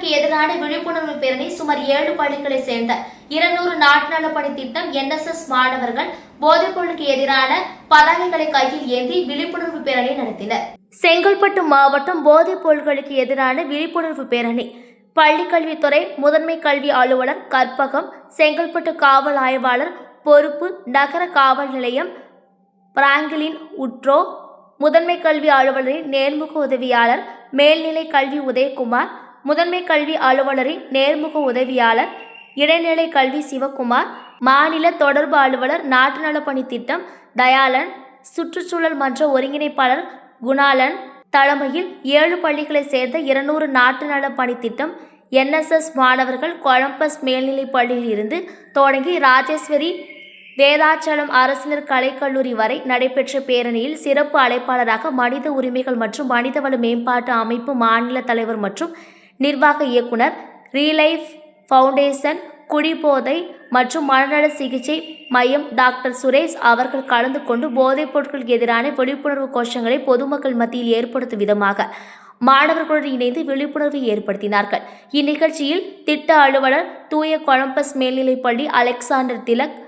ஊழலுக்கு எதிரான விழிப்புணர்வு பேரணி சுமார் ஏழு பள்ளிகளை சேர்ந்த இருநூறு நாட்டு நலப்பணி திட்டம் என்எஸ்எஸ் மாணவர்கள் போதைப்பொருளுக்கு எதிரான பதாகைகளை கையில் ஏந்தி விழிப்புணர்வு பேரணி நடத்தினர். செங்கல்பட்டு மாவட்டம் போதைப் பொருட்களுக்கு எதிரான விழிப்புணர்வு பேரணி பள்ளிக்கல்வித்துறை முதன்மை கல்வி அலுவலர் கற்பகம் செங்கல்பட்டு காவல் ஆய்வாளர் பொறுப்பு நகர காவல் நிலையம் பிராங்கிலின் உட்ரோ முதன்மை கல்வி அலுவலரின் நேர்முக உதவியாளர் மேல்நிலை கல்வி உதயகுமார் முதன்மை கல்வி அலுவலரின் நேர்முக உதவியாளர் இடைநிலை கல்வி சிவகுமார் மாநில தொடர்பு அலுவலர் நாட்டு நலப்பணி திட்டம் தயாளன் சுற்றுச்சூழல் மன்ற ஒருங்கிணைப்பாளர் குணாலன் தலைமையில் ஏழு பள்ளிகளை சேர்ந்த இருநூறு நாட்டு நலப்பணி திட்டம் என்எஸ்எஸ் மாணவர்கள் கொலம்பஸ் மேல்நிலைப் பள்ளியில் இருந்து தொடங்கி ராஜேஸ்வரி வேதாச்சலம் அரசினர் கலைக்கல்லூரி வரை நடைபெற்ற பேரணியில் சிறப்பு அழைப்பாளராக மனித உரிமைகள் மற்றும் மனிதவள மேம்பாட்டு அமைப்பு மாநில தலைவர் மற்றும் நிர்வாக இயக்குனர் ரீலைஃப் ஃபவுண்டேஷன் குடிபோதை மற்றும் மனநல சிகிச்சை மையம் டாக்டர் சுரேஷ் அவர்கள் கலந்து கொண்டு போதைப் பொருட்களுக்கு எதிரான விழிப்புணர்வு கோஷங்களை பொதுமக்கள் மத்தியில் ஏற்படுத்தும் விதமாக மாணவர்களுடன் இணைந்து விழிப்புணர்வை ஏற்படுத்தினார்கள். இந்நிகழ்ச்சியில் திட்ட அலுவலர் தூய கொலம்பஸ் மேல்நிலைப்பள்ளி அலெக்சாண்டர் திலக்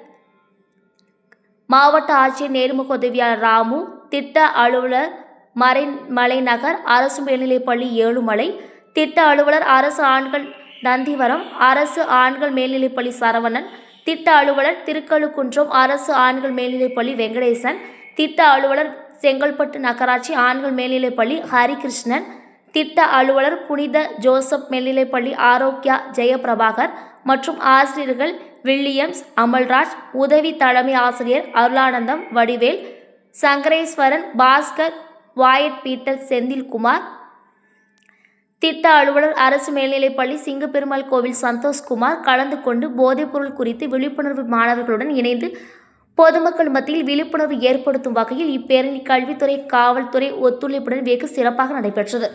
மாவட்ட ஆட்சியர் நேர்முக உதவியாளர் ராமு திட்ட அலுவலர் மறை மலைநகர் அரசு மேல்நிலைப்பள்ளி ஏழுமலை திட்ட அலுவலர் அரசு ஆண்கள் நந்திவரம் அரசு ஆண்கள் மேல்நிலைப்பள்ளி சரவணன் திட்ட அலுவலர் திருக்கழுக்குன்றம் அரசு ஆண்கள் மேல்நிலைப்பள்ளி வெங்கடேசன் திட்ட அலுவலர் செங்கல்பட்டு நகராட்சி ஆண்கள் மேல்நிலைப்பள்ளி ஹரிகிருஷ்ணன் திட்ட அலுவலர் புனித ஜோசப் மேல்நிலைப்பள்ளி ஆரோக்கியா ஜெயபிரபாகர் மற்றும் ஆசிரியர்கள் வில்லியம்ஸ் அமல்ராஜ் உதவி தலைமை ஆசிரியர் அருளானந்தம் வடிவேல் சங்கரேஸ்வரன் பாஸ்கர் வாயட் பீட்டர் செந்தில்குமார் திட்ட அலுவலர் அரசு மேல்நிலைப்பள்ளி சிங்கப்பெருமாள் கோவில் சந்தோஷ்குமார் கலந்து கொண்டு போதைப்பொருள் குறித்து விழிப்புணர்வு மாணவர்களுடன் இணைந்து பொதுமக்கள் மத்தியில் விழிப்புணர்வு ஏற்படுத்தும் வகையில் இப்பேரணி கல்வித்துறை காவல்துறை ஒத்துழைப்புடன் வெகு சிறப்பாக நடைபெற்றது.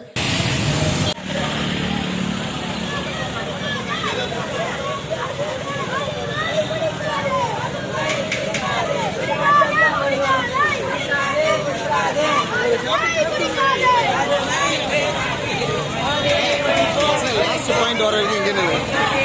find or anything anyway.